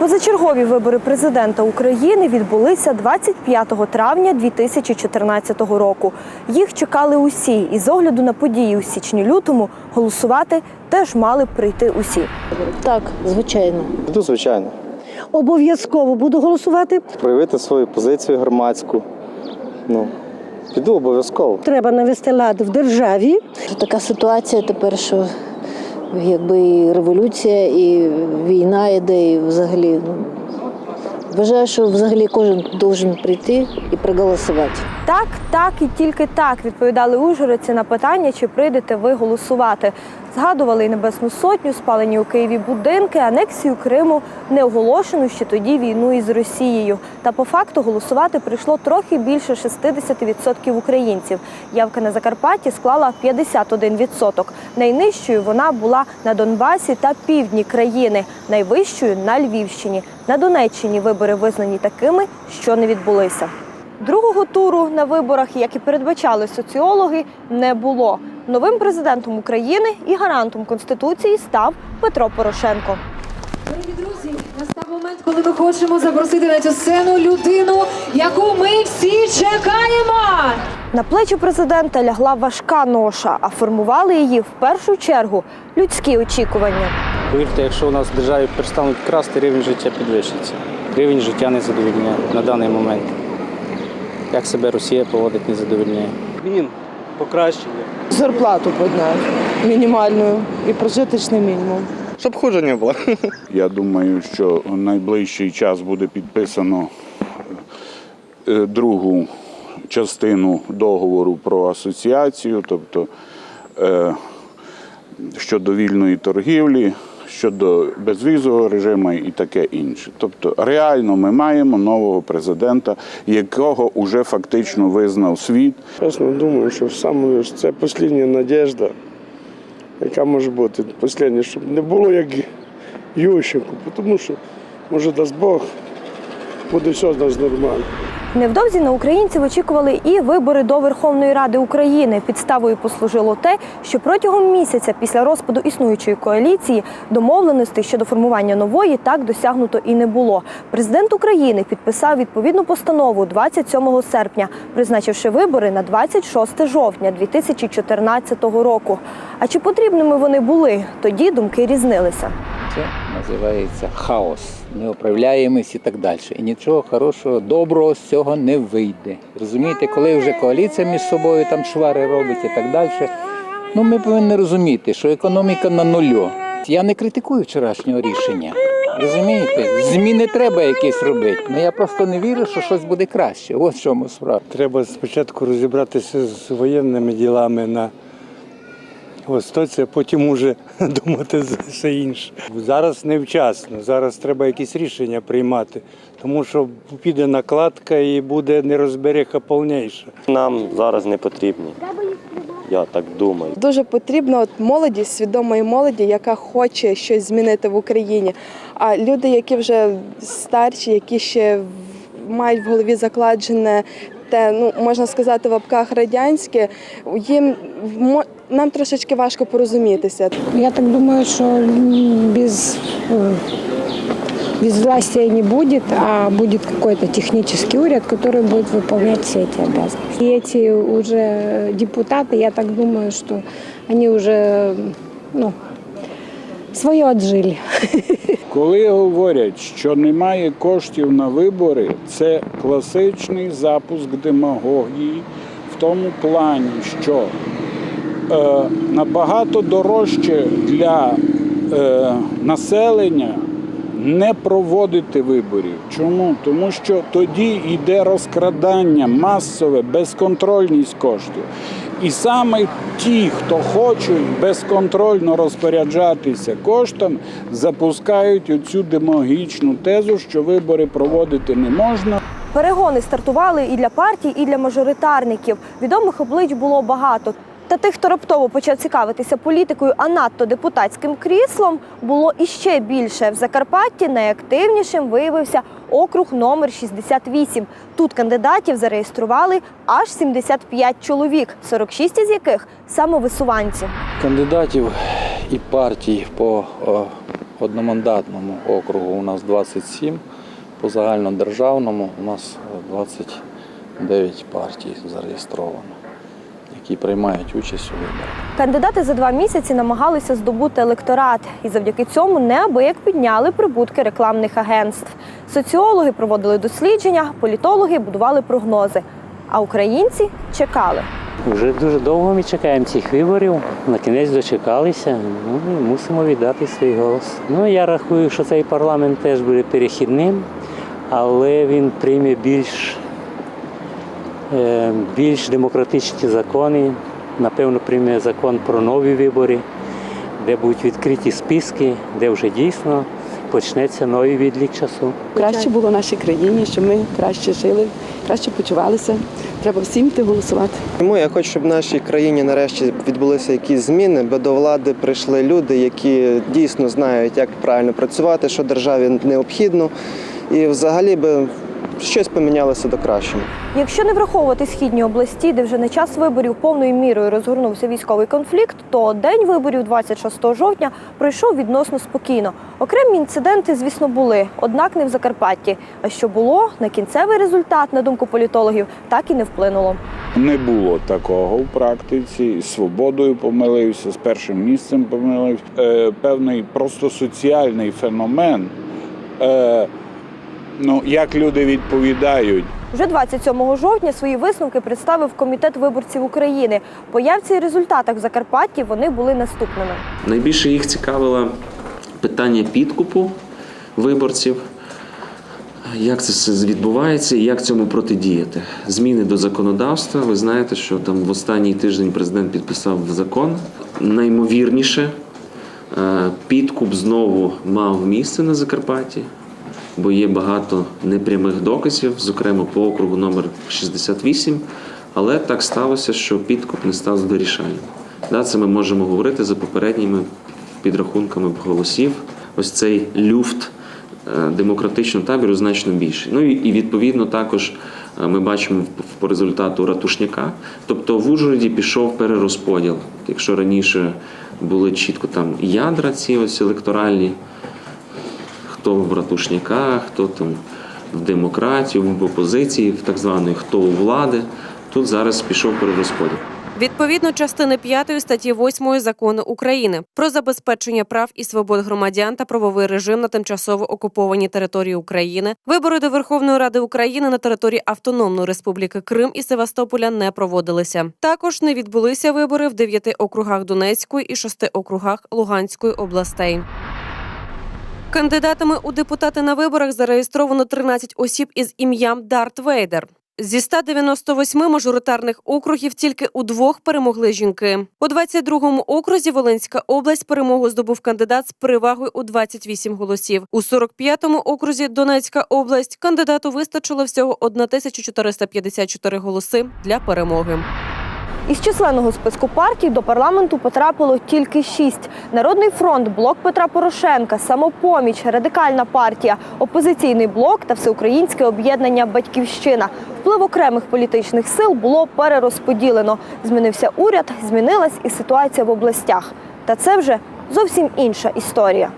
Позачергові вибори президента України відбулися 25 травня 2014 року. Їх чекали усі, і з огляду на події у січні-лютому голосувати теж мали б прийти усі. Так, звичайно. Йду, звичайно. Обов'язково буду голосувати. Проявити свою позицію громадську. Ну, піду обов'язково. Треба навести лад в державі. Така ситуація тепер, що якби і революція, і війна йде, і взагалі. Ну, вважаю, що взагалі кожен должен прийти і проголосувати. Так, так і тільки так відповідали ужгородці на питання, чи прийдете ви голосувати. Згадували і Небесну Сотню, спалені у Києві будинки, анексію Криму, неоголошену ще тоді війну із Росією. Та по факту голосувати прийшло трохи більше 60% українців. Явка на Закарпатті склала 51%. Найнижчою вона була на Донбасі та півдні країни, найвищою на Львівщині. На Донеччині вибори визнані такими, що не відбулися. Другого туру на виборах, як і передбачали соціологи, не було. Новим президентом України і гарантом конституції став Петро Порошенко. Дорогі друзі, настав момент, коли ми хочемо запросити на цю сцену людину, яку ми всі чекаємо. На плечі президента лягла важка ноша, а формували її в першу чергу людські очікування. Повірте, якщо у нас в державі перестануть красти, рівень життя підвищиться. Рівень життя не задовільняє на даний момент. Як себе Росія поводить, не задовільняє. Він покращення. зарплату подняти мінімальну і прожиточний мінімум. Щоб хуже не було. Я думаю, що найближчий час буде підписано е, другу частину договору про асоціацію, тобто е, щодо вільної торгівлі, щодо безвізового режиму і таке інше. Тобто, реально ми маємо нового президента, якого вже фактично визнав світ. Чесно думаю, що саме це остання надіжда, яка може бути. Остання, щоб не було як Ющенко, тому що, може, дасть Бог, буде все з нас нормально. Невдовзі на українців очікували і вибори до Верховної Ради України. Підставою послужило те, що протягом місяця після розпаду існуючої коаліції домовленостей щодо формування нової так досягнуто і не було. Президент України підписав відповідну постанову 27 серпня, призначивши вибори на 26 жовтня 2014 року. А чи потрібними вони були? Тоді думки різнилися. Це називається хаос, неуправляємість і так далі. І нічого хорошого, доброго з цього не вийде. Розумієте, коли вже коаліція між собою там швари робить і так далі. Ну, ми повинні розуміти, що економіка на нулю. Я не критикую вчорашнього рішення. Розумієте, зміни треба якісь робити. Ну я просто не вірю, що щось буде краще. Ось в чому справа. Треба спочатку розібратися з воєнними ділами на А потім уже думати за все інше. Зараз невчасно, зараз треба якісь рішення приймати, тому що піде накладка і буде нерозбериха повніша. Нам зараз не потрібні. Я так думаю. Дуже потрібно от молоді, свідомої молоді, яка хоче щось змінити в Україні. А люди, які вже старші, які ще мають в голові закладене те, ну можна сказати, в лапках радянське, їм нам трошечки важко порозумітися. Я так думаю, что м, без, э, без власти не будет, а будет какой-то технический уряд, который будет выполнять все эти обязанности. И эти уже депутаты, я так думаю, что они уже ну, свое отжили. Коли говорять, що немає коштів на вибори, це класичний запуск демагогії в тому плані, що е, набагато дорожче для е, населення не проводити виборів. Чому? Тому що тоді йде розкрадання масове, безконтрольність коштів. І саме ті, хто хочуть безконтрольно розпоряджатися коштом, запускають оцю демагогічну тезу, що вибори проводити не можна. Перегони стартували і для партій, і для мажоритарників. Відомих облич було багато. Та тих, хто раптово почав цікавитися політикою, а надто депутатським кріслом, було іще більше. В Закарпатті найактивнішим виявився округ номер 68. Тут кандидатів зареєстрували аж 75 чоловік, 46 із яких самовисуванці. Кандидатів і партій по одномандатному округу у нас 27, по загальнодержавному у нас 29 партій зареєстровано, які приймають участь у виборах. Кандидати за два місяці намагалися здобути електорат і завдяки цьому неабияк підняли прибутки рекламних агентств. Соціологи проводили дослідження, політологи будували прогнози. А українці чекали. Вже дуже довго ми чекаємо цих виборів. На кінець дочекалися. Ну і мусимо віддати свій голос. Ну я рахую, що цей парламент теж буде перехідним, але він прийме більш, більш демократичні закони. Напевно, прийме закон про нові вибори, де будуть відкриті списки, де вже дійсно почнеться новий відлік часу. Краще було нашій країні, щоб ми краще жили, краще почувалися. Треба всім йти голосувати. Тому я хочу, щоб в нашій країні нарешті відбулися якісь зміни, бо до влади прийшли люди, які дійсно знають, як правильно працювати, що державі необхідно, і взагалі би щось помінялося до кращого. Якщо не враховувати східні області, де вже на час виборів повною мірою розгорнувся військовий конфлікт, то день виборів 26 жовтня пройшов відносно спокійно. Окремі інциденти, звісно, були, однак не в Закарпатті. А що було на кінцевий результат, на думку політологів, так і не вплинуло. Не було такого в практиці. З свободою помилився, з першим місцем помилився. Е, певний просто соціальний феномен. Е, ну, як люди відповідають. Вже 27 жовтня свої висновки представив комітет виборців України. По явці і результатах в Закарпатті вони були наступними. Найбільше їх цікавило питання підкупу виборців, як це все відбувається і як цьому протидіяти. Зміни до законодавства. Ви знаєте, що там в останній тиждень президент підписав закон. Наймовірніше, е, підкуп знову мав місце на Закарпатті, бо є багато непрямих доказів, зокрема по округу номер 68. Але так сталося, що підкуп не став вирішальним. Да, це ми можемо говорити за попередніми підрахунками голосів. Ось цей люфт е, демократичного табору значно більший. Ну і, і відповідно також е, ми бачимо по результату ратушняка. Тобто в Ужгороді пішов перерозподіл. Якщо раніше були чітко там ядра ці ось електоральні, хто в ратушняках, хто там в демократії, в опозиції, в так званої, хто у влади. Тут зараз пішов перерозподіл. Відповідно частини 5 статті 8 закону України про забезпечення прав і свобод громадян та правовий режим на тимчасово окупованій території України, вибори до Верховної Ради України на території Автономної Республіки Крим і Севастополя не проводилися. Також не відбулися вибори в дев'яти округах Донецької і шести округах Луганської областей. Кандидатами у депутати на виборах зареєстровано 13 осіб із ім'ям Дарт Вейдер. Зі 198 мажоритарних округів тільки у двох перемогли жінки. У 22-му окрузі Волинська область перемогу здобув кандидат з перевагою у 28 голосів. У 45-му окрузі Донецька область кандидату вистачило всього 1454 голоси для перемоги. Із численного списку партій до парламенту потрапило тільки шість: Народний фронт, блок Петра Порошенка, самопоміч, радикальна партія, опозиційний блок та всеукраїнське об'єднання Батьківщина. Вплив окремих політичних сил було перерозподілено. Змінився уряд, змінилась і ситуація в областях. Та це вже зовсім інша історія.